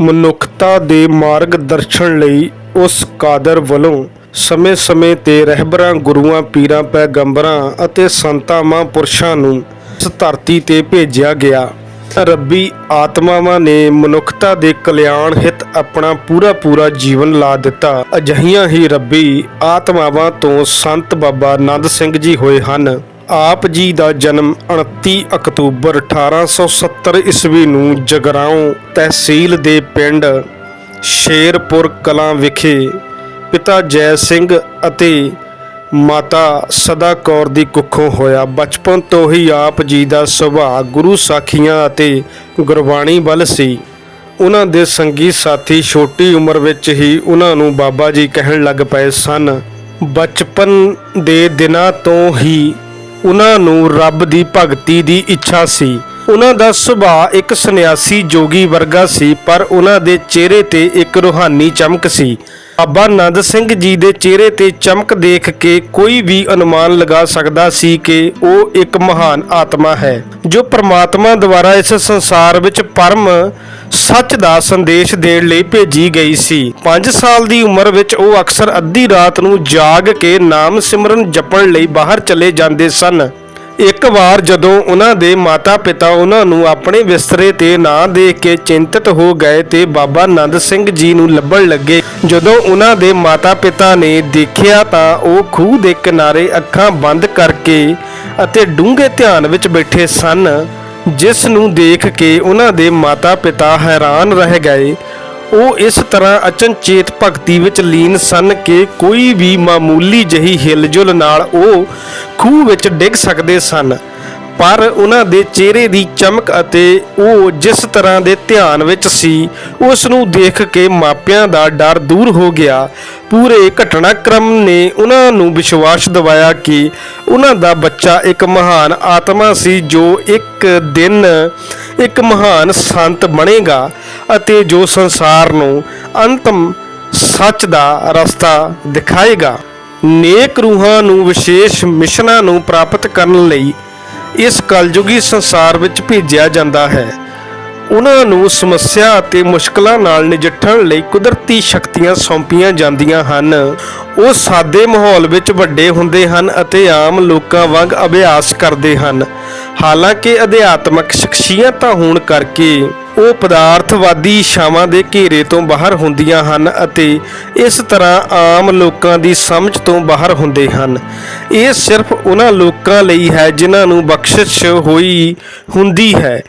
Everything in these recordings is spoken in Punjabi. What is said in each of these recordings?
ਮਨੁੱਖਤਾ ਦੇ ਮਾਰਗ ਦਰਸ਼ਨ ਲਈ ਉਸ ਕਾਦਰ ਵੱਲੋਂ ਸਮੇਂ-ਸਮੇਂ ਤੇ ਰਹਿਬਰਾਂ, ਗੁਰੂਆਂ, ਪੀਰਾਂ, ਪੈਗੰਬਰਾਂ ਅਤੇ ਸੰਤਾਂ, ਮਹਾਂਪੁਰਸ਼ਾਂ ਨੂੰ ਇਸ ਧਰਤੀ ਤੇ ਭੇਜਿਆ ਗਿਆ। ਰੱਬੀ ਆਤਮਾਵਾਂ ਨੇ ਮਨੁੱਖਤਾ ਦੇ ਕਲਿਆਣ ਹਿਤ ਆਪਣਾ ਪੂਰਾ ਪੂਰਾ ਜੀਵਨ ਲਾ ਦਿੱਤਾ। ਅਜਹੀਆਂ ਹੀ ਰੱਬੀ ਆਤਮਾਵਾਂ ਤੋਂ ਸੰਤ ਬਾਬਾ ਆਨੰਦ ਸਿੰਘ ਜੀ ਹੋਏ ਹਨ। ਆਪ ਜੀ ਦਾ ਜਨਮ 29 ਅਕਤੂਬਰ 1870 ਈਸਵੀ ਨੂੰ ਜਗਰਾਉਂ ਤਹਿਸੀਲ ਦੇ ਪਿੰਡ ਸ਼ੇਰਪੁਰ ਕਲਾਂ ਵਿਖੇ ਪਿਤਾ ਜੈ ਸਿੰਘ ਅਤੇ ਮਾਤਾ ਸਦਾ ਕੌਰ ਦੀ ਕੁੱਖੋਂ ਹੋਇਆ। ਬਚਪਨ ਤੋਂ ਹੀ ਆਪ ਜੀ ਦਾ ਸੁਭਾਅ ਗੁਰੂ ਸਾਖੀਆਂ ਅਤੇ ਗੁਰਬਾਣੀ ਵੱਲ ਸੀ। ਉਹਨਾਂ ਦੇ ਸੰਗੀ ਸਾਥੀ ਛੋਟੀ ਉਮਰ ਵਿੱਚ ਹੀ ਉਹਨਾਂ ਨੂੰ ਬਾਬਾ ਜੀ ਕਹਿਣ ਲੱਗ ਪਏ ਸਨ, ਬਚਪਨ ਦੇ ਦਿਨਾਂ ਤੋਂ ਹੀ ਉਹਨਾਂ ਨੂੰ ਰੱਬ ਦੀ ਭਗਤੀ ਦੀ ਇੱਛਾ ਸੀ। ਉਹਨਾਂ ਦਾ ਸੁਭਾਅ ਇੱਕ ਸੰਨਿਆਸੀ ਜੋਗੀ ਵਰਗਾ ਸੀ, ਪਰ ਉਹਨਾਂ ਦੇ ਚਿਹਰੇ ਤੇ ਇੱਕ ਰੂਹਾਨੀ ਚਮਕ ਸੀ। ਬਾਬਾ ਨੰਦ ਸਿੰਘ ਜੀ ਦੇ ਚਿਹਰੇ ਤੇ ਚਮਕ ਦੇਖ ਕੇ ਕੋਈ ਵੀ ਅਨੁਮਾਨ ਲਗਾ ਸਕਦਾ ਸੀ ਕਿ ਉਹ ਇੱਕ ਮਹਾਨ ਆਤਮਾ ਹੈ, ਜੋ ਪ੍ਰਮਾਤਮਾ ਦੁਆਰਾ ਇਸ ਸੰਸਾਰ ਵਿੱਚ ਪਰਮ ਸੱਚ ਦਾ ਸੰਦੇਸ਼ ਦੇਣ ਲਈ ਭੇਜੀ ਗਈ ਸੀ। 5 ਸਾਲ ਦੀ ਉਮਰ ਵਿੱਚ ਉਹ ਅਕਸਰ ਅੱਧੀ ਰਾਤ ਨੂੰ ਜਾਗ ਕੇ ਨਾਮ ਸਿਮਰਨ ਜਪਣ ਲਈ ਬਾਹਰ ਚਲੇ ਜਾਂਦੇ ਸਨ। ਇੱਕ ਵਾਰ ਜਦੋਂ ਉਹਨਾਂ ਦੇ ਮਾਤਾ-ਪਿਤਾ ਉਹਨਾਂ ਨੂੰ ਆਪਣੇ ਬਿਸਤਰੇ ਤੇ ਨਾ ਦੇਖ ਕੇ ਚਿੰਤਤ ਹੋ ਗਏ ਤੇ ਬਾਬਾ ਨੰਦ ਸਿੰਘ ਜੀ ਨੂੰ ਲੱਭਣ ਲੱਗੇ, ਜਦੋਂ ਉਹਨਾਂ ਦੇ ਮਾਤਾ-ਪਿਤਾ ਨੇ ਦੇਖਿਆ ਤਾਂ ਉਹ ਖੂਹ ਦੇ ਕਿਨਾਰੇ ਅੱਖਾਂ ਬੰਦ ਕਰਕੇ ਅਤੇ ਡੂੰਘੇ ਧਿਆਨ ਵਿੱਚ ਬੈਠੇ ਸਨ, ਜਿਸ ਨੂੰ ਦੇਖ ਕੇ ਉਹਨਾਂ ਦੇ ਮਾਤਾ-ਪਿਤਾ ਹੈਰਾਨ ਰਹਿ ਗਏ। ਉਹ ਇਸ ਤਰ੍ਹਾਂ ਅਚਨਚੇਤ ਭਗਤੀ ਵਿੱਚ ਲੀਨ ਸਨ ਕਿ ਕੋਈ ਵੀ ਮਾਮੂਲੀ ਜਹੀ ਹਿਲਜੁਲ ਨਾਲ ਉਹ ਖੂਹ ਵਿੱਚ ਡਿੱਗ ਸਕਦੇ ਸਨ। ਪਰ ਉਹਨਾਂ ਦੇ ਚਿਹਰੇ ਦੀ ਚਮਕ ਅਤੇ ਉਹ ਜਿਸ ਤਰ੍ਹਾਂ ਦੇ ਧਿਆਨ ਵਿੱਚ ਸੀ, ਉਸ ਨੂੰ ਦੇਖ ਕੇ ਮਾਪਿਆਂ ਦਾ ਡਰ ਦੂਰ ਹੋ ਗਿਆ। ਪੂਰੇ ਘਟਨਾਕ੍ਰਮ ਨੇ ਉਹਨਾਂ ਨੂੰ ਵਿਸ਼ਵਾਸ ਦਿਵਾਇਆ ਕਿ ਉਹਨਾਂ ਦਾ ਬੱਚਾ ਇੱਕ ਮਹਾਨ ਆਤਮਾ ਸੀ ਜੋ ਇੱਕ ਦਿਨ ਇੱਕ ਮਹਾਨ ਸੰਤ ਬਣੇਗਾ ਅਤੇ ਜੋ ਸੰਸਾਰ ਨੂੰ ਅੰਤਮ ਸੱਚ ਦਾ ਰਸਤਾ ਦਿਖਾਏਗਾ। ਨੇਕ ਰੂਹਾਂ ਨੂੰ ਵਿਸ਼ੇਸ਼ ਮਿਸ਼ਨਾਂ ਨੂੰ ਪ੍ਰਾਪਤ ਕਰਨ ਲਈ ਇਸ ਕਲਯੁਗੀ ਸੰਸਾਰ ਵਿੱਚ ਭੇਜਿਆ ਜਾਂਦਾ ਹੈ। ਉਹਨਾਂ ਨੂੰ ਸਮੱਸਿਆ ਅਤੇ ਮੁਸ਼ਕਲਾਂ ਨਾਲ ਨਜਿੱਠਣ ਲਈ ਕੁਦਰਤੀ ਸ਼ਕਤੀਆਂ ਸੌਂਪੀਆਂ ਜਾਂਦੀਆਂ ਹਨ। ਉਹ ਸਾਦੇ ਮਾਹੌਲ ਵਿੱਚ ਵੱਡੇ ਹੁੰਦੇ ਹਨ ਅਤੇ ਆਮ ਲੋਕਾਂ ਵਾਂਗ ਅਭਿਆਸ ਕਰਦੇ ਹਨ। ਹਾਲਾਂਕਿ ਅਧਿਆਤਮਕ ਸ਼ਖਸੀਅਤਾਂ ਹੋਣ ਕਰਕੇ ਉਹ ਪਦਾਰਥਵਾਦੀ ਇਛਾਵਾਂ ਦੇ ਘੇਰੇ ਤੋਂ ਬਾਹਰ ਹੁੰਦੀਆਂ ਹਨ ਅਤੇ ਇਸ ਤਰ੍ਹਾਂ ਆਮ ਲੋਕਾਂ ਦੀ ਸਮਝ ਤੋਂ ਬਾਹਰ ਹੁੰਦੇ ਹਨ। ਇਹ ਸਿਰਫ ਉਹਨਾਂ ਲੋਕਾਂ ਲਈ ਹੈ ਜਿਨ੍ਹਾਂ ਨੂੰ ਬਖਸ਼ਿਸ਼ ਹੋਈ ਹੁੰਦੀ ਹੈ।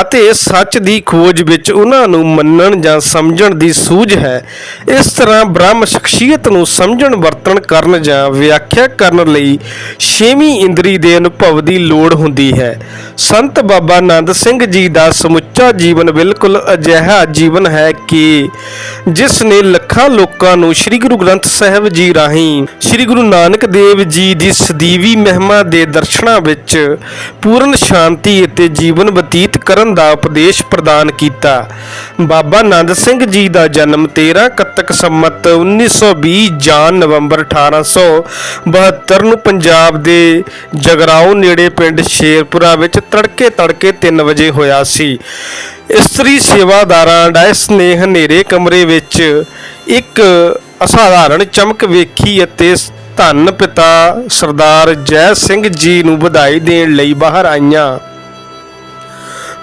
ਅਤੇ ਸੱਚ ਦੀ ਖੋਜ ਵਿੱਚ ਉਹਨਾਂ ਨੂੰ ਮੰਨਣ ਜਾਂ ਸਮਝਣ ਦੀ ਸੂਝ ਹੈ। ਇਸ ਤਰ੍ਹਾਂ ਬ੍ਰਹਮ ਸ਼ਖਸੀਅਤ ਨੂੰ ਸਮਝਣ, ਵਰਤਣ ਕਰਨ ਜਾਂ ਵਿਆਖਿਆ ਕਰਨ ਲਈ ਛੇਵੀਂ ਇੰਦਰੀ ਦੇ ਅਨੁਭਵ ਦੀ ਲੋੜ ਹੁੰਦੀ ਹੈ। ਸੰਤ ਬਾਬਾ ਆਨੰਦ ਸਿੰਘ ਜੀ ਦਾ ਸਮੁੱਚਾ ਜੀਵਨ ਬਿਲਕੁਲ ਅਜਿਹਾ ਜੀਵਨ ਹੈ ਕਿ ਜਿਸ ਨੇ ਲੱਖਾਂ ਲੋਕਾਂ ਨੂੰ ਸ੍ਰੀ ਗੁਰੂ ਗ੍ਰੰਥ ਸਾਹਿਬ ਜੀ ਰਾਹੀਂ ਸ੍ਰੀ ਗੁਰੂ ਨਾਨਕ ਦੇਵ ਜੀ ਦੀ ਸਦੀਵੀ ਮਹਿਮਾ ਦੇ ਦਰਸ਼ਨਾਂ ਵਿੱਚ ਪੂਰਨ ਸ਼ਾਂਤੀ ਅਤੇ ਜੀਵਨ ਬਤੀਤ ਕਰਨ ਦਾ ਉਪਦੇਸ਼ ਪ੍ਰਦਾਨ ਕੀਤਾ। ਬਾਬਾ ਨੰਦ ਸਿੰਘ ਜੀ ਦਾ ਜਨਮ 13 ਕੱਤਕ ਸੰਮਤ 1920 ਜਾਨ ਨਵੰਬਰ 1872 ਨੂੰ ਪੰਜਾਬ ਦੇ ਜਗਰਾਉਂ ਨੇੜੇ ਪਿੰਡ ਸ਼ੇਰਪੁਰਾ ਵਿੱਚ ਤੜਕੇ ਤੜਕੇ 3 ਵਜੇ ਹੋਇਆ ਸੀ। ਇਸਤਰੀ ਸੇਵਾਦਾਰਾਂ ਡਾਇਸ ਨੇ ਹਨੇਰੇ ਕਮਰੇ ਵਿੱਚ ਇੱਕ ਅਸਾਧਾਰਨ ਚਮਕ ਵੇਖੀ ਅਤੇ ਧੰਨ ਪਿਤਾ ਸਰਦਾਰ ਜੈ ਸਿੰਘ ਜੀ ਨੂੰ ਵਧਾਈ ਦੇਣ ਲਈ ਬਾਹਰ ਆਈਆਂ।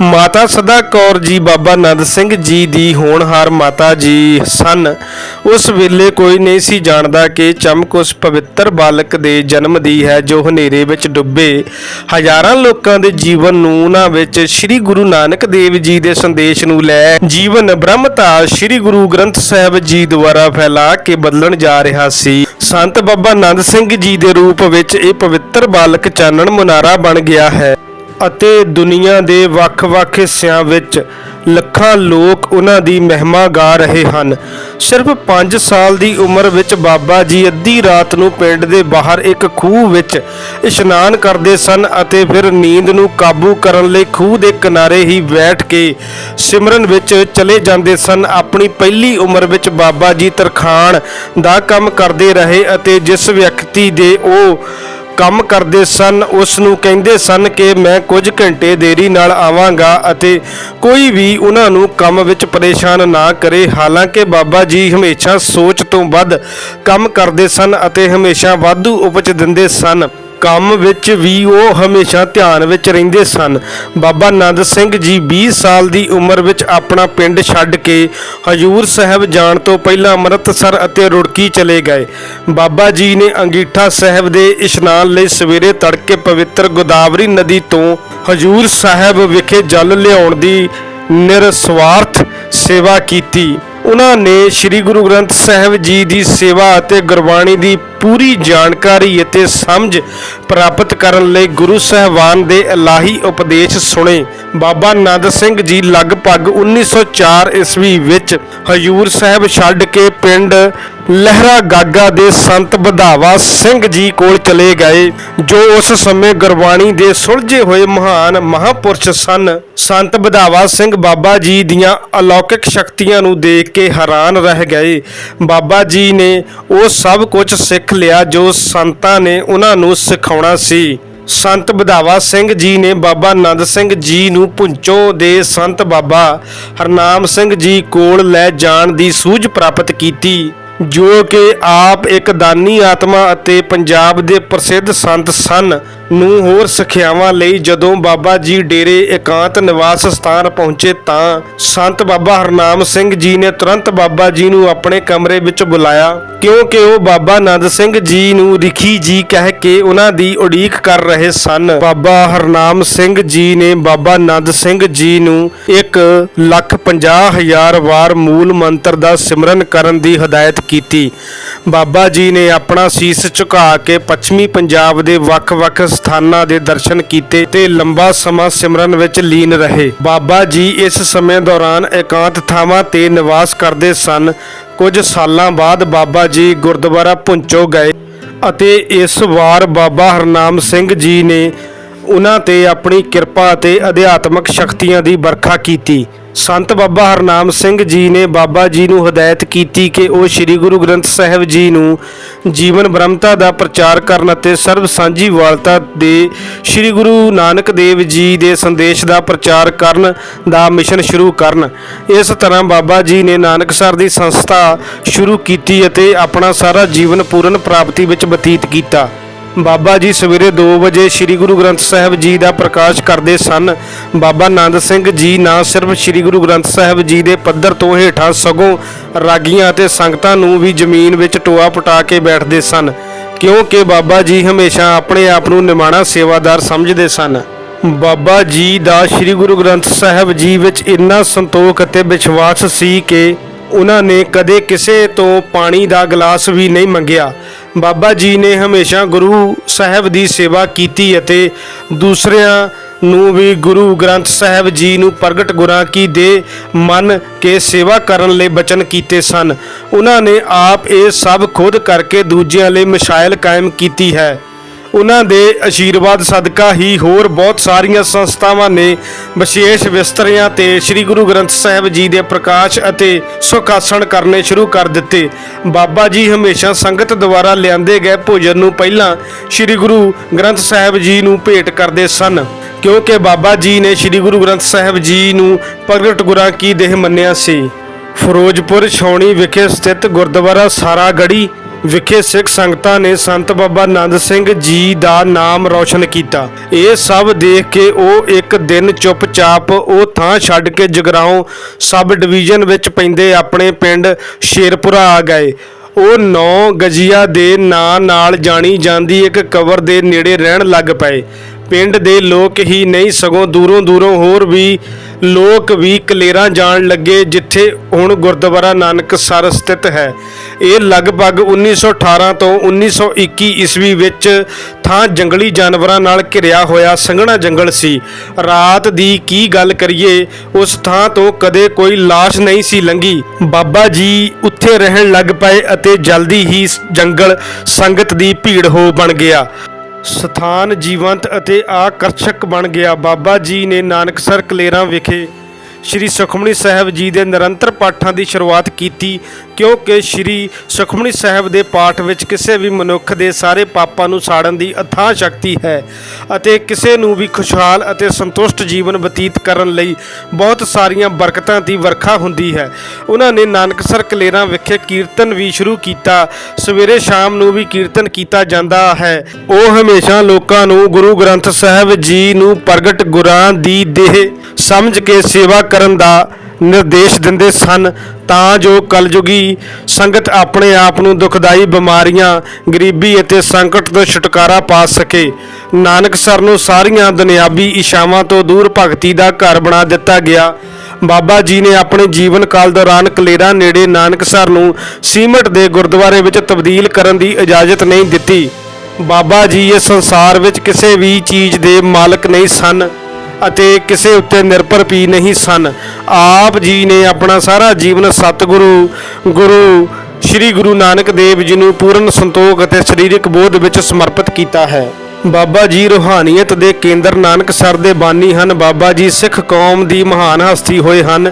ਮਾਤਾ ਸਦਾ ਕੌਰ ਜੀ, ਬਾਬਾ ਨੰਦ ਸਿੰਘ ਜੀ ਦੀ ਹੋਣਹਾਰ ਮਾਤਾ ਜੀ ਸਨ। ਉਸ ਵੇਲੇ ਕੋਈ ਨਹੀਂ ਸੀ ਜਾਣਦਾ ਕਿ ਚਮਕ ਉਸ ਪਵਿੱਤਰ ਬਾਲਕ ਦੇ ਜਨਮ ਦੀ ਹੈ, ਜੋ ਹਨੇਰੇ ਵਿੱਚ ਡੁੱਬੇ। ਹਜ਼ਾਰਾਂ ਲੋਕਾਂ ਦੇ ਜੀਵਨ ਨੂੰ ਉਹਨਾਂ ਵਿੱਚ ਸ੍ਰੀ ਗੁਰੂ ਨਾਨਕ ਦੇਵ ਜੀ ਦੇ ਸੰਦੇਸ਼ ਨੂੰ ਲੈ ਜੀਵਨ ਬ੍ਰਹਮਤਾ ਸ੍ਰੀ ਗੁਰੂ ਗ੍ਰੰਥ ਸਾਹਿਬ ਜੀ ਦੁਆਰਾ ਫੈਲਾ ਕੇ ਬਦਲਣ ਜਾ ਰਿਹਾ ਸੀ। ਸੰਤ ਬਾਬਾ ਨੰਦ ਸਿੰਘ ਜੀ ਦੇ ਰੂਪ ਵਿੱਚ ਇਹ ਪਵਿੱਤਰ ਬਾਲਕ ਚਾਨਣ ਮੁਨਾਰਾ ਬਣ ਗਿਆ ਹੈ। ਅਤੇ ਦੁਨੀਆ ਦੇ ਵੱਖ-ਵੱਖ ਹਿੱਸਿਆਂ ਵਿੱਚ ਲੱਖਾਂ ਲੋਕ ਉਹਨਾਂ ਦੀ ਮਹਿਮਾ ਗਾ ਰਹੇ ਹਨ। ਸਿਰਫ 5 ਸਾਲ ਦੀ ਉਮਰ ਵਿੱਚ ਬਾਬਾ ਜੀ ਅੱਧੀ ਰਾਤ ਨੂੰ ਪਿੰਡ ਦੇ ਬਾਹਰ ਇੱਕ ਖੂਹ ਵਿੱਚ ਇਸ਼ਨਾਨ ਕਰਦੇ ਸਨ ਅਤੇ ਫਿਰ ਨੀਂਦ ਨੂੰ ਕਾਬੂ ਕਰਨ ਲਈ ਖੂਹ ਦੇ ਕਿਨਾਰੇ ਹੀ ਬੈਠ ਕੇ ਸਿਮਰਨ ਵਿੱਚ ਚਲੇ ਜਾਂਦੇ ਸਨ। ਆਪਣੀ ਪਹਿਲੀ ਉਮਰ ਵਿੱਚ ਬਾਬਾ ਜੀ ਤਰਖਾਣ ਦਾ ਕੰਮ ਕਰਦੇ ਰਹੇ ਅਤੇ ਜਿਸ ਵਿਅਕਤੀ ਦੇ ਉਹ ਕੰਮ ਕਰਦੇ ਸਨ ਉਸ ਨੂੰ ਕਹਿੰਦੇ ਸਨ ਕਿ ਮੈਂ ਕੁਝ ਘੰਟੇ ਦੇਰੀ ਨਾਲ ਆਵਾਂਗਾ ਅਤੇ ਕੋਈ ਵੀ ਉਹਨਾਂ ਨੂੰ ਕੰਮ ਵਿੱਚ ਪਰੇਸ਼ਾਨ ਨਾ ਕਰੇ। ਹਾਲਾਂਕਿ ਬਾਬਾ ਜੀ ਹਮੇਸ਼ਾ ਸੋਚ ਤੋਂ ਵੱਧ ਕੰਮ ਕਰਦੇ ਸਨ ਅਤੇ ਹਮੇਸ਼ਾ ਵਾਧੂ ਉਪਜ ਦਿੰਦੇ ਸਨ। ਕੰਮ ਵਿੱਚ ਵੀ ਉਹ ਹਮੇਸ਼ਾ ਧਿਆਨ ਵਿੱਚ ਰਹਿੰਦੇ ਸਨ। ਬਾਬਾ ਨੰਦ ਸਿੰਘ ਜੀ 20 ਸਾਲ ਦੀ ਉਮਰ ਵਿੱਚ ਆਪਣਾ ਪਿੰਡ ਛੱਡ ਕੇ ਹਜੂਰ ਸਾਹਿਬ ਜਾਣ ਤੋਂ ਪਹਿਲਾਂ ਅੰਮ੍ਰਿਤਸਰ ਅਤੇ ਰੁੜਕੀ ਚਲੇ ਗਏ। ਬਾਬਾ ਜੀ ਨੇ ਅੰਗੀਠਾ ਸਾਹਿਬ ਦੇ ਇਸ਼ਨਾਨ ਲਈ ਸਵੇਰੇ ਤੜਕੇ ਪਵਿੱਤਰ ਗੋਦਾਵਰੀ ਨਦੀ ਤੋਂ ਹਜੂਰ ਸਾਹਿਬ ਵਿਖੇ ਜਲ ਲਿਆਉਣ ਦੀ ਨਿਰਸਵਾਰਥ ਸੇਵਾ ਕੀਤੀ। ਉਹਨਾਂ ਨੇ ਸ੍ਰੀ ਗੁਰੂ ਗ੍ਰੰਥ ਸਾਹਿਬ ਜੀ ਦੀ ਸੇਵਾ ਅਤੇ ਗੁਰਬਾਣੀ ਦੀ ਪੂਰੀ ਜਾਣਕਾਰੀ ਅਤੇ ਸਮਝ ਪ੍ਰਾਪਤ ਕਰਨ ਲਈ ਗੁਰੂ ਸਾਹਿਬਾਨ ਦੇ ਇਲਾਹੀ ਉਪਦੇਸ਼ ਸੁਣੇ। ਬਾਬਾ ਨੰਦ ਸਿੰਘ ਜੀ ਲਗਭਗ 1904 ਈਸਵੀ ਵਿੱਚ ਹਜੂਰ ਸਾਹਿਬ ਛੱਡ ਕੇ ਪਿੰਡ ਲਹਿਰਾ ਗਾਗਾ ਦੇ ਸੰਤ ਵਧਾਵਾ ਸਿੰਘ ਜੀ ਕੋਲ ਚਲੇ ਗਏ, ਜੋ ਉਸ ਸਮੇਂ ਗੁਰਬਾਣੀ ਦੇ ਸੁਲਝੇ ਹੋਏ ਮਹਾਨ ਮਹਾਪੁਰਸ਼ ਸਨ। ਸੰਤ ਵਧਾਵਾ ਸਿੰਘ ਬਾਬਾ ਜੀ ਦੀਆਂ ਅਲੌਕਿਕ ਸ਼ਕਤੀਆਂ ਨੂੰ ਦੇਖ ਕੇ ਹੈਰਾਨ ਰਹਿ ਗਏ। ਬਾਬਾ ਜੀ ਨੇ ਉਹ ਸਭ ਕੁਝ ਸਿੱਖ ਲਿਆ ਜੋ ਸੰਤਾਂ ਨੇ ਉਹਨਾਂ ਨੂੰ ਸਿਖਾਉਣਾ ਸੀ। ਸੰਤ ਬਧਾਵਾ ਸਿੰਘ ਜੀ ਨੇ ਬਾਬਾ ਨੰਦ ਸਿੰਘ ਜੀ ਨੂੰ ਪੁੰਚੋ ਦੇ ਸੰਤ ਬਾਬਾ ਹਰਨਾਮ ਸਿੰਘ ਜੀ ਕੋਲ ਲੈ ਜਾਣ ਦੀ ਸੂਝ ਪ੍ਰਾਪਤ ਕੀਤੀ, ਜੋ ਕਿ ਆਪ ਇੱਕ ਦਾਨੀ ਆਤਮਾ ਅਤੇ ਪੰਜਾਬ ਦੇ ਪ੍ਰਸਿੱਧ ਸੰਤ ਸਨ। ਨੂੰ ਹੋਰ ਸਿੱਖਿਆਵਾਂ ਲਈ ਜਦੋਂ ਬਾਬਾ ਜੀ ਡੇਰੇ ਇਕਾਂਤ ਨਿਵਾਸ ਸਥਾਨ ਪਹੁੰਚੇ ਤਾਂ ਸੰਤ ਬਾਬਾ ਹਰਨਾਮ ਸਿੰਘ ਜੀ ਨੇ ਤੁਰੰਤ ਬਾਬਾ ਜੀ ਨੂੰ ਆਪਣੇ ਕਮਰੇ ਵਿੱਚ ਬੁਲਾਇਆ, ਕਿਉਂਕਿ ਉਹ ਬਾਬਾ ਨੰਦ ਸਿੰਘ ਜੀ ਨੂੰ ਰਿਖੀ ਜੀ ਕਹਿ ਕੇ ਉਹਨਾਂ ਦੀ ਉਡੀਕ ਕਰ ਰਹੇ ਸਨ। ਬਾਬਾ ਹਰਨਾਮ ਸਿੰਘ ਜੀ ਨੇ ਬਾਬਾ ਨੰਦ ਸਿੰਘ ਜੀ ਨੂੰ ਇੱਕ ਲੱਖ ਪੰਜਾਹ ਹਜ਼ਾਰ ਵਾਰ ਮੂਲ ਮੰਤਰ ਦਾ ਸਿਮਰਨ ਕਰਨ ਦੀ ਹਦਾਇਤ ਕੀਤੀ। ਬਾਬਾ ਜੀ ਨੇ ਆਪਣਾ ਸੀਸ ਝੁਕਾ ਕੇ ਪੱਛਮੀ ਪੰਜਾਬ ਦੇ ਵੱਖ-ਵੱਖ ਸਥਾਨਾਂ ਦੇ ਦਰਸ਼ਨ ਕੀਤੇ ਤੇ ਲੰਬਾ ਸਮਾਂ ਸਿਮਰਨ ਵਿੱਚ ਲੀਨ ਰਹੇ। ਬਾਬਾ ਜੀ ਇਸ ਸਮੇਂ ਦੌਰਾਨ ਇਕਾਂਤ ਥਾਵਾਂ ਤੇ ਨਿਵਾਸ ਕਰਦੇ ਸਨ। ਕੁਝ ਸਾਲਾਂ ਬਾਅਦ ਬਾਬਾ ਜੀ ਗੁਰਦੁਆਰਾ ਪੁੰਚੋ ਗਏ ਅਤੇ ਇਸ ਵਾਰ ਬਾਬਾ ਹਰਨਾਮ ਸਿੰਘ ਜੀ ਨੇ ਉਹਨਾਂ ਤੇ ਆਪਣੀ ਕਿਰਪਾ ਅਤੇ ਅਧਿਆਤਮਕ ਸ਼ਕਤੀਆਂ ਦੀ ਵਰਖਾ ਕੀਤੀ। ਸੰਤ ਬਾਬਾ ਹਰਨਾਮ ਸਿੰਘ ਜੀ ਨੇ ਬਾਬਾ ਜੀ ਨੂੰ ਹਦਾਇਤ ਕੀਤੀ ਕਿ ਉਹ ਸ੍ਰੀ ਗੁਰੂ ਗ੍ਰੰਥ ਸਾਹਿਬ ਜੀ ਨੂੰ ਜੀਵਨ ਬ੍ਰਹਮਤਾ ਦਾ ਪ੍ਰਚਾਰ ਕਰਨ ਅਤੇ ਸਰਬ ਸਾਂਝੀ ਵਾਲਤਾ ਦੇ ਸ੍ਰੀ ਗੁਰੂ ਨਾਨਕ ਦੇਵ ਜੀ ਦੇ ਸੰਦੇਸ਼ ਦਾ ਪ੍ਰਚਾਰ ਕਰਨ ਦਾ ਮਿਸ਼ਨ ਸ਼ੁਰੂ ਕਰਨ। ਇਸ ਤਰ੍ਹਾਂ ਬਾਬਾ ਜੀ ਨੇ ਨਾਨਕਸਰ ਦੀ ਸੰਸਥਾ ਸ਼ੁਰੂ ਕੀਤੀ ਅਤੇ ਆਪਣਾ ਸਾਰਾ ਜੀਵਨ ਪੂਰਨ ਪ੍ਰਾਪਤੀ ਵਿੱਚ ਬਤੀਤ ਕੀਤਾ। ਬਾਬਾ ਜੀ ਸਵੇਰੇ 2 ਵਜੇ ਸ੍ਰੀ ਗੁਰੂ ਗ੍ਰੰਥ ਸਾਹਿਬ ਜੀ ਦਾ ਪ੍ਰਕਾਸ਼ ਕਰਦੇ ਸਨ। ਬਾਬਾ ਨੰਦ ਸਿੰਘ ਜੀ ਨਾ ਸਿਰਫ ਸ੍ਰੀ ਗੁਰੂ ਗ੍ਰੰਥ ਸਾਹਿਬ ਜੀ ਦੇ ਪੱਧਰ ਤੋਂ ਹੇਠਾਂ ਸਗੋਂ ਰਾਗੀਆਂ ਅਤੇ ਸੰਗਤਾਂ ਨੂੰ ਵੀ ਜ਼ਮੀਨ ਵਿੱਚ ਟੋਆ ਪਟਾ ਕੇ ਬੈਠਦੇ ਸਨ, ਕਿਉਂਕਿ ਬਾਬਾ ਜੀ ਹਮੇਸ਼ਾ ਆਪਣੇ ਆਪ ਨੂੰ ਨਿਮਾਣਾ ਸੇਵਾਦਾਰ ਸਮਝਦੇ ਸਨ। ਬਾਬਾ ਜੀ ਦਾ ਸ੍ਰੀ ਗੁਰੂ ਗ੍ਰੰਥ ਸਾਹਿਬ ਜੀ ਵਿੱਚ ਇੰਨਾ ਸੰਤੋਖ ਅਤੇ ਵਿਸ਼ਵਾਸ ਸੀ ਕਿ ਉਹਨਾਂ ਨੇ ਕਦੇ ਕਿਸੇ ਤੋਂ ਪਾਣੀ ਦਾ ਗਲਾਸ ਵੀ ਨਹੀਂ ਮੰਗਿਆ। ਬਾਬਾ ਜੀ ਨੇ ਹਮੇਸ਼ਾ ਗੁਰੂ ਸਾਹਿਬ ਦੀ ਸੇਵਾ ਕੀਤੀ ਅਤੇ ਦੂਸਰਿਆਂ ਨੂੰ ਵੀ ਗੁਰੂ ਗ੍ਰੰਥ ਸਾਹਿਬ ਜੀ ਨੂੰ ਪ੍ਰਗਟ ਗੁਰਾਂ ਕੀ ਦੇ ਮੰਨ ਕੇ ਸੇਵਾ ਕਰਨ ਲਈ ਬਚਨ ਕੀਤੇ ਸਨ। ਉਹਨਾਂ ਨੇ ਆਪ ਇਹ ਸਭ ਖੁਦ ਕਰਕੇ ਦੂਜਿਆਂ ਲਈ ਮਿਸਾਇਲ ਕਾਇਮ ਕੀਤੀ ਹੈ। ਉਹਨਾਂ ਦੇ ਅਸ਼ੀਰਵਾਦ ਸਦਕਾ ਹੀ ਹੋਰ ਬਹੁਤ ਸਾਰੀਆਂ ਸੰਸਥਾਵਾਂ ਨੇ ਵਿਸ਼ੇਸ਼ ਵਿਸਤਰਿਆਂ ਤੇ ਸ੍ਰੀ ਗੁਰੂ ਗ੍ਰੰਥ ਸਾਹਿਬ ਜੀ ਦੇ ਪ੍ਰਕਾਸ਼ ਅਤੇ ਸੁਖਾਸਣ ਕਰਨੇ ਸ਼ੁਰੂ ਕਰ ਦਿੱਤੇ। ਬਾਬਾ ਜੀ ਹਮੇਸ਼ਾ ਸੰਗਤ ਦੁਆਰਾ ਲਿਆਂਦੇ ਗਏ ਭੋਜਨ ਨੂੰ ਪਹਿਲਾਂ ਸ੍ਰੀ ਗੁਰੂ ਗ੍ਰੰਥ ਸਾਹਿਬ ਜੀ ਨੂੰ ਭੇਟ ਕਰਦੇ ਸਨ, ਕਿਉਂਕਿ ਬਾਬਾ ਜੀ ਨੇ ਸ੍ਰੀ ਗੁਰੂ ਗ੍ਰੰਥ ਸਾਹਿਬ ਜੀ ਨੂੰ ਪ੍ਰਗਟ ਗੁਰਾਂ ਕੀ ਦੇਹ ਮੰਨਿਆ ਸੀ। ਫਿਰੋਜ਼ਪੁਰ ਛਾਉਣੀ ਵਿਖੇ ਸਥਿਤ ਗੁਰਦੁਆਰਾ ਸਾਰਾਗੜੀ ਵਿਖੇ ਸਿੱਖ ਸੰਗਤਾਂ ਨੇ ਸੰਤ ਬਾਬਾ ਨੰਦ ਸਿੰਘ ਜੀ ਦਾ ਨਾਮ ਰੌਸ਼ਨ ਕੀਤਾ। ਇਹ ਸਭ ਦੇਖ ਕੇ ਉਹ ਇੱਕ ਦਿਨ ਚੁੱਪਚਾਪ ਉਹ ਥਾਂ ਛੱਡ ਕੇ ਜਗਰਾਉਂ ਸਬ ਡਿਵੀਜ਼ਨ ਵਿੱਚ ਪੈਂਦੇ ਆਪਣੇ ਪਿੰਡ ਸ਼ੇਰਪੁਰਾ ਆ ਗਏ। ਉਹ ਨੌ ਗਜੀਆ ਦੇ ਨਾਂ ਨਾਲ ਜਾਣੀ ਜਾਂਦੀ ਇੱਕ ਕਬਰ ਦੇ ਨੇੜੇ ਰਹਿਣ ਲੱਗ ਪਏ। ਪਿੰਡ ਦੇ ਲੋਕ ਹੀ ਨਹੀਂ, ਸਗੋਂ ਦੂਰੋਂ ਦੂਰੋਂ ਹੋਰ ਵੀ ਲੋਕ ਵੀ ਕਲੇਰਾਂ ਜਾਣ ਲੱਗੇ, ਜਿੱਥੇ ਹੁਣ ਗੁਰਦੁਆਰਾ ਨਾਨਕਸਰ ਸਥਿਤ ਹੈ। ਇਹ ਲਗਭਗ 1918 ਤੋਂ 1921 ਈਸਵੀ ਵਿੱਚ ਥਾਂ ਜੰਗਲੀ ਜਾਨਵਰਾਂ ਨਾਲ ਘਿਰਿਆ ਹੋਇਆ ਸੰਘਣਾ ਜੰਗਲ ਸੀ। ਰਾਤ ਦੀ ਕੀ ਗੱਲ ਕਰੀਏ, ਉਸ ਥਾਂ ਤੋਂ ਕਦੇ ਕੋਈ ਲਾਸ਼ ਨਹੀਂ ਸੀ ਲੰਗੀ ਬਾਬਾ ਜੀ ਉੱਥੇ ਰਹਿਣ ਲੱਗ ਪਏ ਅਤੇ ਜਲਦੀ ਹੀ ਜੰਗਲ ਸੰਗਤ ਦੀ ਭੀੜ ਹੋ ਬਣ ਗਿਆ। ਸਥਾਨ ਜੀਵੰਤ ਅਤੇ ਆਕਰਸ਼ਕ ਬਣ ਗਿਆ। ਬਾਬਾ ਜੀ ਨੇ ਨਾਨਕਸਰ ਕਲੇਰਾਂ ਵਿਖੇ ਸ੍ਰੀ ਸੁਖਮਨੀ ਸਾਹਿਬ ਜੀ ਦੇ ਨਿਰੰਤਰ ਪਾਠਾਂ ਦੀ ਸ਼ੁਰੂਆਤ ਕੀਤੀ ਕਿਉਂਕਿ ਸ੍ਰੀ ਸੁਖਮਨੀ ਸਾਹਿਬ ਦੇ ਪਾਠ ਵਿੱਚ ਕਿਸੇ ਵੀ ਮਨੁੱਖ ਦੇ ਸਾਰੇ ਪਾਪਾਂ ਨੂੰ ਸਾੜਨ ਦੀ ਅਥਾਹ ਸ਼ਕਤੀ ਹੈ ਅਤੇ ਕਿਸੇ ਨੂੰ ਵੀ ਖੁਸ਼ਹਾਲ ਅਤੇ ਸੰਤੁਸ਼ਟ ਜੀਵਨ ਬਤੀਤ ਕਰਨ ਲਈ ਬਹੁਤ ਸਾਰੀਆਂ ਬਰਕਤਾਂ ਦੀ ਵਰਖਾ ਹੁੰਦੀ ਹੈ। ਉਹਨਾਂ ਨੇ ਨਾਨਕਸਰ ਕਲੇਰਾਂ ਵਿਖੇ ਕੀਰਤਨ ਵੀ ਸ਼ੁਰੂ ਕੀਤਾ। ਸਵੇਰੇ ਸ਼ਾਮ ਨੂੰ ਵੀ ਕੀਰਤਨ ਕੀਤਾ ਜਾਂਦਾ ਹੈ। ਉਹ ਹਮੇਸ਼ਾ ਲੋਕਾਂ ਨੂੰ ਗੁਰੂ ਗ੍ਰੰਥ ਸਾਹਿਬ ਜੀ ਨੂੰ ਪ੍ਰਗਟ ਗੁਰਾਂ ਦੀ ਦੇਹ ਸਮਝ ਕੇ ਸੇਵਾ ਕਰਨ ਦਾ ਨਿਰਦੇਸ਼ ਦਿੰਦੇ ਸਨ। ਤਾਂ ਜੋ ਕਲਯੁਗੀ ਸੰਗਤ ਆਪਣੇ ਆਪ ਨੂੰ ਦੁਖਦਾਈ ਬਿਮਾਰੀਆਂ, ਗਰੀਬੀ ਅਤੇ ਸੰਕਟ ਤੋਂ ਛੁਟਕਾਰਾ ਪਾ ਸਕੇ। ਨਾਨਕ ਸਰ ਨੂੰ ਸਾਰੀਆਂ ਦੁਨਿਆਵੀ ਇਸ਼ਾਵਾਂ ਤੋਂ ਦੂਰ ਭਗਤੀ ਦਾ ਘਰ ਬਣਾ ਦਿੱਤਾ ਗਿਆ। ਬਾਬਾ ਜੀ ਨੇ ਆਪਣੇ ਜੀਵਨ ਕਾਲ ਦੌਰਾਨ ਕਲੇਰਾ ਨੇੜੇ ਨਾਨਕਸਰ ਨੂੰ ਸੀਮਟ ਦੇ ਗੁਰਦੁਆਰੇ ਵਿੱਚ ਤਬਦੀਲ ਕਰਨ ਦੀ ਇਜਾਜ਼ਤ ਨਹੀਂ ਦਿੱਤੀ। ਬਾਬਾ ਜੀ ਇਸ ਸੰਸਾਰ ਵਿੱਚ ਕਿਸੇ ਵੀ ਚੀਜ਼ ਦੇ ਮਾਲਕ ਨਹੀਂ ਸਨ। ਅਤੇ ਕਿਸੇ ਉੱਤੇ ਨਿਰਭਰ ਵੀ ਨਹੀਂ ਸਨ। ਆਪ ਜੀ ਨੇ ਆਪਣਾ ਸਾਰਾ ਜੀਵਨ ਸਤਿਗੁਰੂ, ਗੁਰੂ, ਸ੍ਰੀ ਗੁਰੂ ਨਾਨਕ ਦੇਵ ਜੀ ਨੂੰ ਪੂਰਨ ਸੰਤੋਖ ਅਤੇ ਸਰੀਰਕ ਬੋਧ ਵਿੱਚ ਸਮਰਪਿਤ ਕੀਤਾ ਹੈ। ਬਾਬਾ ਜੀ ਰੂਹਾਨੀਅਤ ਦੇ ਕੇਂਦਰ ਨਾਨਕ ਸਰ ਦੇ ਬਾਨੀ ਹਨ। ਬਾਬਾ ਜੀ ਸਿੱਖ ਕੌਮ ਦੀ ਮਹਾਨ ਹਸਤੀ ਹੋਏ ਹਨ।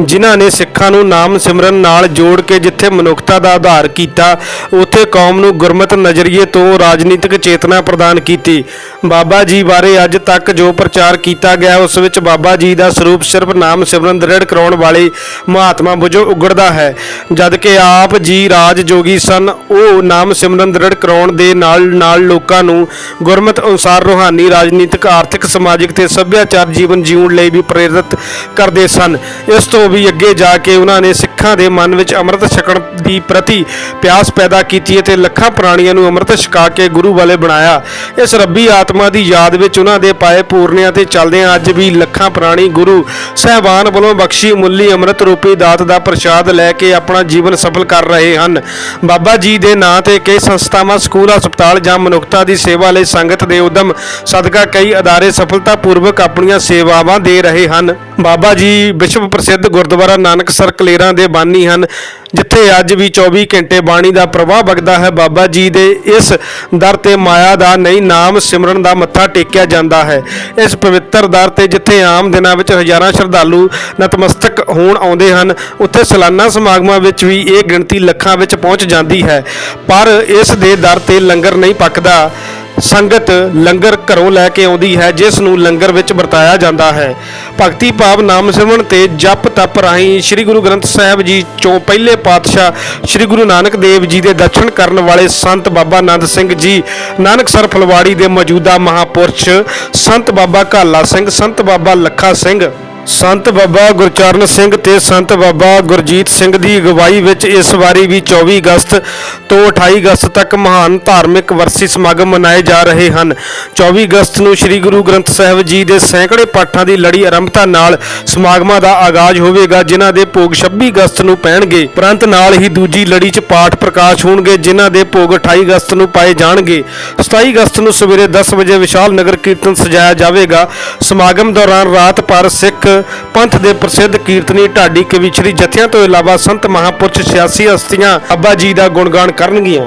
ਜਿਨ੍ਹਾਂ ਨੇ ਸਿੱਖਾਂ ਨੂੰ ਨਾਮ ਸਿਮਰਨ ਨਾਲ ਜੋੜ ਕੇ ਜਿੱਥੇ ਮਨੁੱਖਤਾ ਦਾ ਆਧਾਰ ਕੀਤਾ, ਉੱਥੇ ਕੌਮ ਨੂੰ ਗੁਰਮਤ ਨਜ਼ਰੀਏ ਤੋਂ ਰਾਜਨੀਤਿਕ ਚੇਤਨਾ ਪ੍ਰਦਾਨ ਕੀਤੀ। ਬਾਬਾ ਜੀ ਬਾਰੇ ਅੱਜ ਤੱਕ ਜੋ ਪ੍ਰਚਾਰ ਕੀਤਾ ਗਿਆ, ਉਸ ਵਿੱਚ ਬਾਬਾ ਜੀ ਦਾ ਸਰੂਪ ਸਿਰਫ ਨਾਮ ਸਿਮਰਨ ਦ੍ਰਿੜ ਕਰਾਉਣ ਵਾਲੇ ਮਹਾਤਮਾ ਵਜੋਂ ਉਗੜਦਾ ਹੈ। ਜਦ ਕਿ ਆਪ ਜੀ ਰਾਜ ਜੋਗੀ ਸਨ, ਉਹ ਨਾਮ ਸਿਮਰਨ ਦ੍ਰਿੜ ਕਰਾਉਣ ਦੇ ਨਾਲ ਨਾਲ ਲੋਕਾਂ ਨੂੰ ਗੁਰਮਤ ਅਨੁਸਾਰ ਰੂਹਾਨੀ ਰਾਜਨੀਤਿਕ, ਆਰਥਿਕ, ਸਮਾਜਿਕ ਤੇ ਸੱਭਿਆਚਾਰ ਜੀਵਨ ਜਿਉਣ ਲਈ ਵੀ ਪ੍ਰੇਰਿਤ ਕਰਦੇ ਸਨ। ਇਸ ਤੋਂ ਵੀ ਅੱਗੇ ਜਾ ਕੇ ਉਹਨਾਂ ਨੇ ਸਿੱਖਾਂ ਦੇ ਮਨ ਵਿੱਚ ਅੰਮ੍ਰਿਤ ਛਕਣ ਦੀ ਪ੍ਰਤੀ ਪਿਆਸ ਪੈਦਾ ਕੀਤੀ ਅਤੇ ਲੱਖਾਂ ਪ੍ਰਾਣੀਆਂ ਨੂੰ ਅੰਮ੍ਰਿਤ ਛਕਾ ਕੇ ਗੁਰੂ ਵਾਲੇ ਬਣਾਇਆ। ਇਸ ਰੱਬੀ ਆਤਮਾ ਦੀ ਯਾਦ ਵਿੱਚ ਉਹਨਾਂ ਦੇ ਪਾਏ ਪੂਰਨਿਆਂ ਤੇ ਚੱਲਦਿਆਂ ਅੱਜ ਵੀ ਲੱਖਾਂ ਪ੍ਰਾਣੀ ਗੁਰੂ ਸਹਿਬਾਨ ਵੱਲੋਂ ਬਖਸ਼ੀ ਮੁੱਲੀ ਅੰਮ੍ਰਿਤ ਰੂਪੀ ਦਾਤ ਦਾ ਪ੍ਰਸ਼ਾਦ ਲੈ ਕੇ ਆਪਣਾ ਜੀਵਨ ਸਫਲ ਕਰ ਰਹੇ ਹਨ। ਬਾਬਾ ਜੀ ਦੇ ਨਾਂ ਤੇ ਕਈ ਸੰਸਥਾਵਾਂ, ਸਕੂਲ, ਹਸਪਤਾਲ ਜਾਂ ਮਨੁੱਖਤਾ ਦੀ ਸੇਵਾ ਲਈ ਸੰਗਤ ਦੇ ਉਦਮ ਸਦਕਾ ਕਈ ਅਦਾਰੇ ਸਫਲਤਾਪੂਰਵਕ ਆਪਣੀਆਂ ਸੇਵਾਵਾਂ ਦੇ ਰਹੇ ਹਨ। ਬਾਬਾ ਜੀ ਵਿਸ਼ਵ ਪ੍ਰਸਿੱਧ ਗੁਰਦੁਆਰਾ ਨਾਨਕਸਰ ਕਲੇਰਾਂ ਦੇ ਬਾਨੀ ਹਨ, ਜਿੱਥੇ ਅੱਜ ਵੀ 24 ਘੰਟੇ ਬਾਣੀ ਦਾ ਪ੍ਰਵਾਹ ਵਗਦਾ ਹੈ। ਬਾਬਾ ਜੀ ਦੇ ਇਸ ਦਰ ਤੇ ਮਾਇਆ ਦਾ ਨਹੀਂ, ਨਾਮ ਸਿਮਰਨ ਦਾ ਮੱਥਾ ਟੇਕਿਆ ਜਾਂਦਾ ਹੈ। ਇਸ ਪਵਿੱਤਰ ਦਰ ਤੇ ਜਿੱਥੇ ਆਮ ਦਿਨਾਂ ਵਿੱਚ ਹਜ਼ਾਰਾਂ ਸ਼ਰਧਾਲੂ ਨਤਮਸਤਕ ਹੋਣ ਆਉਂਦੇ ਹਨ, ਉੱਥੇ ਸਾਲਾਨਾ ਸਮਾਗਮਾਂ ਵਿੱਚ ਵੀ ਇਹ ਗਿਣਤੀ ਲੱਖਾਂ ਵਿੱਚ ਪਹੁੰਚ ਜਾਂਦੀ ਹੈ। ਪਰ ਇਸ ਦੇ ਦਰ ਤੇ ਲੰਗਰ ਨਹੀਂ ਪੱਕਦਾ। ਸੰਗਤ ਲੰਗਰ ਘਰੋਂ ਲੈ ਕੇ ਆਉਂਦੀ ਹੈ, ਜਿਸ ਨੂੰ ਲੰਗਰ ਵਿੱਚ ਵਰਤਾਇਆ ਜਾਂਦਾ ਹੈ। ਭਗਤੀ ਭਾਵ ਨਾਮ ਸਿਮਰਨ ਤੇ ਜਪ ਤਪ ਰਾਹੀਂ ਸ੍ਰੀ ਗੁਰੂ ਗ੍ਰੰਥ ਸਾਹਿਬ ਜੀ ਚੋਂ ਪਹਿਲੇ ਪਾਤਸ਼ਾਹ ਸ੍ਰੀ ਗੁਰੂ ਨਾਨਕ ਦੇਵ ਜੀ ਦੇ ਦਰਸ਼ਨ ਕਰਨ ਵਾਲੇ ਸੰਤ ਬਾਬਾ ਆਨੰਦ ਸਿੰਘ ਜੀ ਨਾਨਕਸਰ ਫਲਵਾੜੀ ਦੇ ਮੌਜੂਦਾ ਮਹਾਪੁਰਸ਼ ਸੰਤ ਬਾਬਾ ਕਾਲਾ ਸਿੰਘ, ਸੰਤ ਬਾਬਾ ਲੱਖਾ ਸਿੰਘ ਸੰਤ ਬਾਬਾ ਗੁਰਚਰਨ ਸਿੰਘ ਤੇ ਸੰਤ ਬਾਬਾ ਗੁਰਜੀਤ ਸਿੰਘ ਦੀ ਅਗਵਾਈ ਵਿੱਚ ਇਸ ਵਾਰੀ ਵੀ 24 ਅਗਸਤ ਤੋਂ 28 ਅਗਸਤ ਤੱਕ ਮਹਾਨ ਧਾਰਮਿਕ ਵਰਸੀ ਸਮਾਗਮ ਮਨਾਏ ਜਾ ਰਹੇ ਹਨ। 24 ਅਗਸਤ ਨੂੰ ਸ੍ਰੀ ਗੁਰੂ ਗ੍ਰੰਥ ਸਾਹਿਬ ਜੀ ਦੇ ਸੈਂਕੜੇ ਪਾਠਾਂ ਦੀ ਲੜੀ ਆਰੰਭਤਾ ਨਾਲ ਸਮਾਗਮਾਂ ਦਾ ਆਗਾਜ਼ ਹੋਵੇਗਾ, ਜਿਨ੍ਹਾਂ ਦੇ ਭੋਗ 26 ਅਗਸਤ ਨੂੰ ਪੈਣਗੇ। ਪ੍ਰੰਤ ਨਾਲ ਹੀ ਦੂਜੀ ਲੜੀ 'ਚ ਪਾਠ ਪ੍ਰਕਾਸ਼ ਹੋਣਗੇ, ਜਿਨ੍ਹਾਂ ਦੇ ਭੋਗ 28 ਅਗਸਤ ਨੂੰ ਪਾਏ ਜਾਣਗੇ। 27 ਅਗਸਤ ਨੂੰ ਸਵੇਰੇ 10 ਵਜੇ ਵਿਸ਼ਾਲ ਨਗਰ ਕੀਰਤਨ ਸਜਾਇਆ ਜਾਵੇਗਾ। ਸਮਾਗਮ ਦੌਰਾਨ ਰਾਤ ਭਰ ਸਿੱਖ ਪੰਥ ਦੇ ਪ੍ਰਸਿੱਧ ਕੀਰਤਨੀ ਢਾਡੀ ਕਵੀਸ਼ਰੀ ਜਥਿਆਂ ਤੋਂ ਇਲਾਵਾ ਸੰਤ ਮਹਾਪੁਰਸ਼ 86 ਹਸਤੀਆਂ ਅੱਬਾ ਜੀ ਦਾ ਗੁਣਗਾਨ ਕਰਨਗੀਆਂ।